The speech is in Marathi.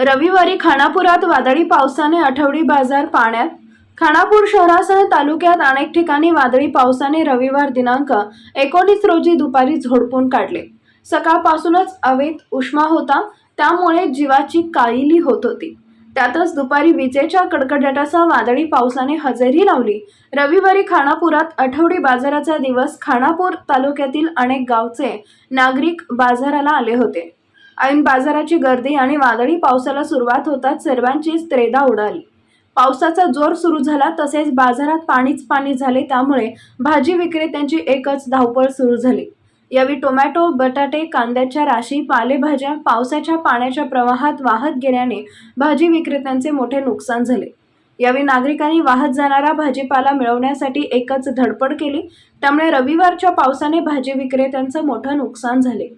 रविवारी खानापुरात वादळी पावसाने आठवडी बाजार पाण्यात. खानापूर शहरासह तालुक्यात अनेक ठिकाणी वादळी पावसाने रविवार दिनांक एकोणीस रोजी दुपारी झोडपून काढले. सकाळपासूनच अवेत उष्मा होता त्यामुळे जीवाची काळीली होत होती. त्यातच दुपारी विजेच्या कडकडाटासह वादळी पावसाने हजेरी लावली. रविवारी खानापुरात आठवडी बाजाराचा दिवस खानापूर तालुक्यातील अनेक गावचे नागरिक बाजाराला आले होते. ऐन बाजाराची गर्दी आणि वादळी पावसाला सुरुवात होताच सर्वांचीच त्रेदा उडाली. पावसाचा जोर सुरू झाला तसेच बाजारात पाणीच पाणी झाले त्यामुळे भाजी विक्रेत्यांची एकच धावपळ सुरू झाली. यावेळी टोमॅटो बटाटे कांद्याच्या राशी पालेभाज्या पावसाच्या पाण्याच्या प्रवाहात वाहत गेल्याने भाजी विक्रेत्यांचे मोठे नुकसान झाले. यावेळी नागरिकांनी वाहत जाणारा भाजीपाला मिळवण्यासाठी एकच धडपड केली त्यामुळे रविवारच्या पावसाने भाजी विक्रेत्यांचं मोठं नुकसान झाले.